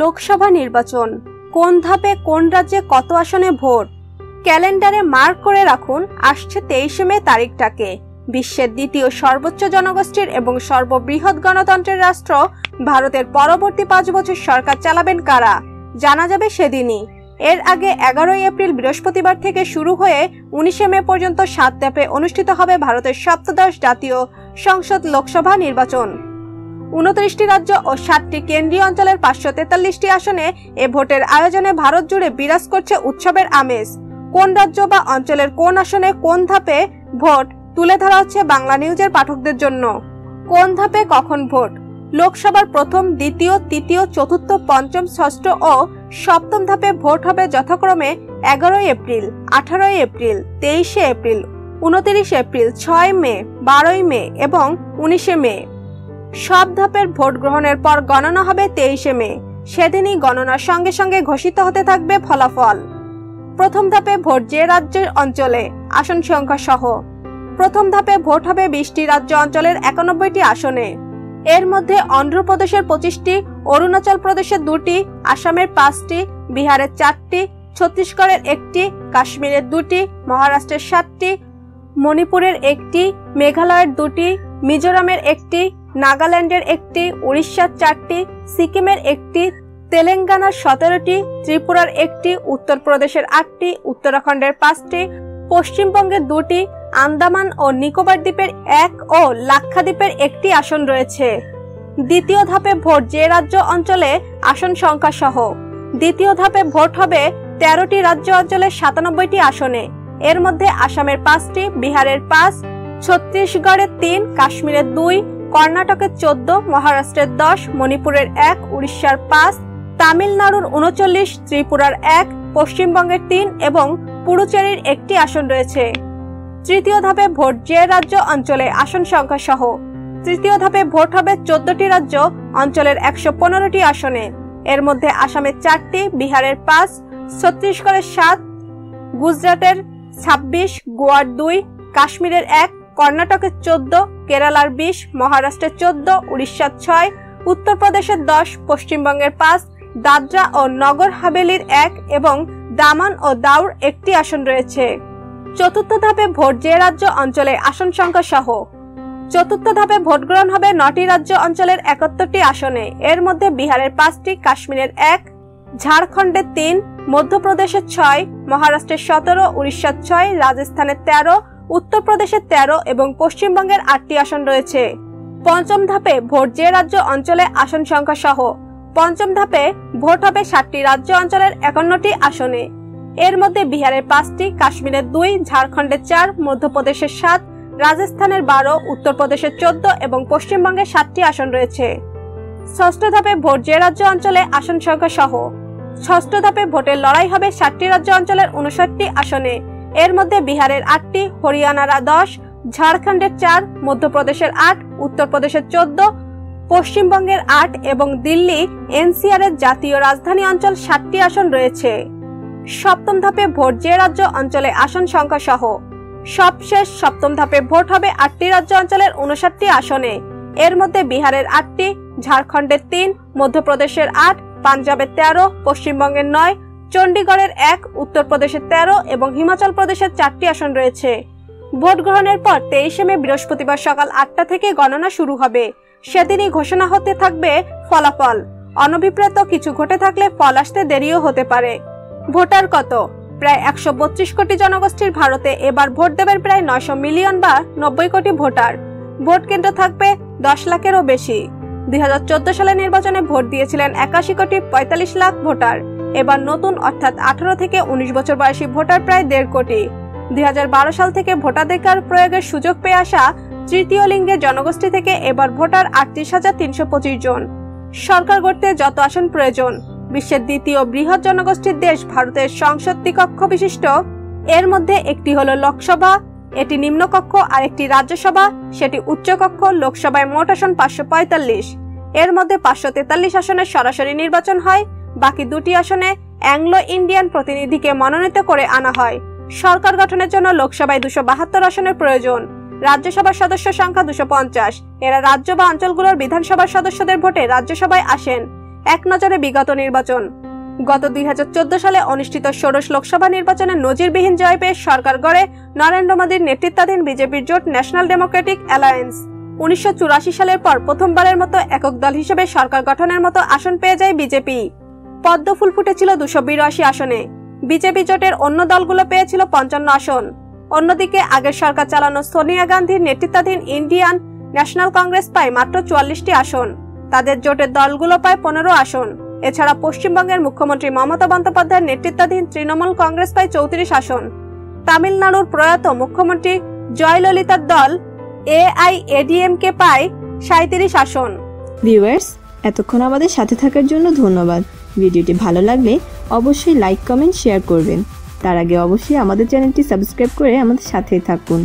লোকসভা নির্বাচন। কোন ধাপে কোন রাজ্যে কত আসনে ভোট? ক্যালেন্ডারে মার্ক করে রাখুন, আসছে তেইশে মে তারিখটাকে। বিশ্বের দ্বিতীয় সর্বোচ্চ জনগোষ্ঠীর এবং সর্ববৃহৎ গণতন্ত্রের রাষ্ট্র, ভারতের পরবর্তী পাঁচ বছর সরকার চালাবেন কারা? জানা যাবে সেদিনই। এর আগে এগারোই এপ্রিল বৃহস্পতিবার থেকে শুরু হয়ে উনিশে মে পর্যন্ত সাত ধাপে অনুষ্ঠিত হবে ভারতের সপ্তদশ জাতীয় সংসদ লোকসভা নির্বাচন। উনত্রিশটি রাজ্য ও সাতটি কেন্দ্রীয় অঞ্চলের পাঁচশো তেতাল্লিশটি আসনে এ ভোটের আয়োজনে ভারত জুড়ে বিরাজ করছে উৎসবের আমেজ। কোন রাজ্য বা অঞ্চলের কোন আসনে কোন ধাপে ভোট তুলে ধরা হচ্ছে বাংলা নিউজের পাঠকদের জন্য? কোন ধাপে কখন ভোট? লোকসভার প্রথম, দ্বিতীয়, তৃতীয়, চতুর্থ, পঞ্চম, ষষ্ঠ ও সপ্তম ধাপে ভোট হবে যথাক্রমে এগারোই এপ্রিল, আঠারোই এপ্রিল, তেইশে এপ্রিল, উনত্রিশ এপ্রিল, ছয় মে, বারোই মে এবং উনিশে মে। সব ধাপের ভোট গ্রহণের পর গণনা হবে তেইশে মে। সেদিনই গণনার সঙ্গে সঙ্গে ঘোষিত হতে থাকবে ফলাফল। প্রথম ধাপে ভোট যে রাজ্যের অঞ্চলে, আসন সংখ্যা সহ প্রথম ধাপে ভোট হবে বিশটি রাজ্য অঞ্চলের একানব্বইটি আসনে। এর মধ্যে অন্ধ্রপ্রদেশের পঁচিশটি, অরুণাচল প্রদেশের দুটি, আসামের পাঁচটি, বিহারের চারটি, ছত্তিশগড়ের একটি, কাশ্মীরের দুটি, মহারাষ্ট্রের সাতটি, মণিপুরের একটি, মেঘালয়ের দুটি, মিজোরামের একটি নাগাল্যান্ডের একটি, উড়িষ্যার চারটি, সিকিমের একটি, তেলেঙ্গানার সতেরোটি, ত্রিপুরার একটি, উত্তরপ্রদেশের আটটি, উত্তরাখণ্ডের পাঁচটি, পশ্চিমবঙ্গের দুটি, আন্দামান ও নিকোবর দ্বীপের এক ও লাক্ষাদ্বীপের একটি আসন রয়েছে। দ্বিতীয় ধাপে ভোট যে রাজ্য অঞ্চলে আসন সংখ্যা সহ। দ্বিতীয় ধাপে ভোট হবে তেরোটি রাজ্য অঞ্চলের সাতানব্বইটি আসনে। এর মধ্যে আসামের পাঁচটি, বিহারের পাঁচ ছত্তিশগড়ের তিন, কাশ্মীরের দুই কর্ণাটকের চোদ্দ, মহারাষ্ট্রের দশ, মণিপুরের এক, উড়িষ্যার পাঁচ, তামিলনাড়ুর উনচল্লিশ, ত্রিপুরার এক, পশ্চিমবঙ্গের তিন এবং পুডুচেরির একটি আসন রয়েছে। তৃতীয় ধাপে ভোট যে রাজ্য অঞ্চলে আসন সংখ্যা সহ। তৃতীয় ধাপে ভোট হবে চোদ্দটি রাজ্য, অঞ্চলের একশো পনেরোটি আসনে। এর মধ্যে আসামের চারটি, বিহারের পাঁচ, ছত্তিশগড়ের সাত, গুজরাটের ছাব্বিশ, গোয়ার দুই, কাশ্মীরের এক, কর্ণাটকের চোদ্দ কেরালার বিশ, মহারাষ্ট্রের চোদ্দ, উড়িষ্যার ছয়, উত্তরপ্রদেশের দশ, পশ্চিমবঙ্গের পাঁচ, দাদরা ও নগর হাভেলির এক এবং দামান ও দাউর একটি আসন রয়েছে। চতুর্থ ধাপে ভোট যে রাজ্য অঞ্চলে আসন সংখ্যা সহ। চতুর্থ ধাপে ভোট গ্রহণ হবে নটি রাজ্য অঞ্চলের একাত্তরটি আসনে। এর মধ্যে বিহারের পাঁচটি, কাশ্মীরের এক, ঝাড়খণ্ডের তিন, মধ্যপ্রদেশের ছয়, মহারাষ্ট্রের সতেরো, উড়িষ্যার ছয়, রাজস্থানের তেরো উত্তরপ্রদেশের তেরো এবং পশ্চিমবঙ্গের আটটি আসন রয়েছে। পঞ্চম ধাপে ভোট যে রাজ্য অঞ্চলে আসন সংখ্যা সহ। পঞ্চম ধাপে ভোট হবে ষাটটি রাজ্য অঞ্চলের একান্নটি আসনে। এর মধ্যে বিহারের পাঁচটি, কাশ্মীরের দুই, ঝাড়খণ্ডের চার, মধ্যপ্রদেশের সাত, রাজস্থানের বারো, উত্তরপ্রদেশের চোদ্দ এবং পশ্চিমবঙ্গের সাতটি আসন রয়েছে। ষষ্ঠ ধাপে ভোট যে রাজ্য অঞ্চলে আসন সংখ্যা সহ। ষষ্ঠ ধাপে ভোটের লড়াই হবে ষাটটি রাজ্য অঞ্চলের উনষাটটি আসনে। এর মধ্যে বিহারের আটটি, হরিয়ানার দশ, ঝাড়খণ্ডের চার, মধ্যপ্রদেশের আট, উত্তরপ্রদেশের চোদ্দ, পশ্চিমবঙ্গের আট এবং দিল্লি এনসিআর এর জাতীয় রাজধানী অঞ্চল সাতটি আসন রয়েছে। সপ্তম ধাপে ভোট যে রাজ্য অঞ্চলে আসন সংখ্যা সহ সবশেষ সপ্তম ধাপে ভোট হবে আটটি রাজ্য অঞ্চলের উনষাটটি আসনে। এর মধ্যে বিহারের আটটি, ঝাড়খণ্ডের তিন, মধ্যপ্রদেশের আট, পাঞ্জাবের তেরো, পশ্চিমবঙ্গের নয় চণ্ডীগড়ের এক উত্তরপ্রদেশের তেরো এবং হিমাচল প্রদেশের চারটি আসন রয়েছে। ভোট গ্রহণের পর তেইশে মে বৃহস্পতিবার সকাল আটটা থেকে গণনা শুরু হবে। সেদিনই ঘোষণা হতে থাকবে ফলাফল। অনভিপ্রেত কিছু ঘটে থাকলে ফল আসতে দেরিও হতে পারে। ভোটার কত? প্রায় একশো বত্রিশ কোটি জনগোষ্ঠীর ভারতে এবার ভোট দেবেন প্রায় নয়শো মিলিয়ন বা নব্বই কোটি ভোটার। ভোট কেন্দ্র থাকবে দশ লাখেরও বেশি। দুই সালে নির্বাচনে ভোট দিয়েছিলেন একাশি কোটি পঁয়তাল্লিশ লাখ ভোটার। এবার নতুন অর্থাৎ আঠারো থেকে উনিশ বছর বয়সী ভোটার প্রায় দেড় কোটি। দুই হাজার বারো সাল থেকে ভোটাধিকার প্রয়োগের সুযোগ পেয়ে আসা তৃতীয় লিঙ্গের জনগোষ্ঠী থেকে এবার ভোটার আটত্রিশ হাজার তিনশো পঁচিশ জন। সরকার গড়তে যত আসন প্রয়োজন, বিশ্বের দ্বিতীয় বৃহৎ জনগোষ্ঠীর দেশ ভারতের সংসদ কক্ষ বিশিষ্ট। এর মধ্যে একটি হলো লোকসভা, এটি নিম্নকক্ষ আর একটি রাজ্যসভা, সেটি উচ্চকক্ষ, লোকসভায় মোট আসন পাঁচশো পঁয়তাল্লিশ। এর মধ্যে পাঁচশো তেতাল্লিশ আসনের সরাসরি নির্বাচন হয় বাকি দুটি আসনে অ্যাংলো ইন্ডিয়ান প্রতিনিধিকে মনোনীত করে আনা হয়। সরকার গঠনের জন্য লোকসভায় দুশো বাহাত্তর আসনের প্রয়োজন। রাজ্যসভার সদস্য সংখ্যা দুশো পঞ্চাশ। এরা রাজ্য বা অঞ্চলগুলোর বিধানসভার সদস্যদের ভোটে রাজ্যসভায় আসেন। এক নজরে বিগত নির্বাচন। গত দুই হাজার চোদ্দ সালে অনুষ্ঠিত ষোড়শ লোকসভা নির্বাচনে নজিরবিহীন জয় পেয়ে সরকার গড়ে নরেন্দ্র মোদীর নেতৃত্বাধীন বিজেপির জোট ন্যাশনাল ডেমোক্রেটিক অ্যালায়েন্স। উনিশশো চুরাশি সালের পর প্রথমবারের মতো একক দল হিসেবে সরকার গঠনের মতো আসন পেয়ে যায় বিজেপি। পদ্ম ফুল ফুটেছিল দুশো বিরাশি আসনে। বিজেপি জোটের অন্য দলগুলো পেয়েছিল পঞ্চান্ন আসন। অন্যদিকে আগের সরকার চালানো সোনিয়া গান্ধীর নেতৃত্বাধীন ইন্ডিয়ান ন্যাশনাল কংগ্রেস পায় মাত্র চুয়াল্লিশটি আসন। তাদের জোটের দলগুলো পায় পনেরো আসন। এছাড়া পশ্চিমবঙ্গের মুখ্যমন্ত্রী মমতা বন্দ্যোপাধ্যায়ের নেতৃত্বাধীন তৃণমূল কংগ্রেস পায় চৌত্রিশ আসন। তামিলনাড়ুর প্রয়াত মুখ্যমন্ত্রী জয়ললিতার দল এআইএডিএমকে পায় সাঁত্রিশ আসন। ভিউয়ার্স, এতক্ষণ আমাদের সাথে থাকার জন্য ধন্যবাদ। ভিডিওটি ভালো লাগলে অবশ্যই লাইক কমেন্ট শেয়ার করবেন। তার আগে অবশ্যই আমাদের চ্যানেলটি সাবস্ক্রাইব করে আমাদের সাথেই থাকুন।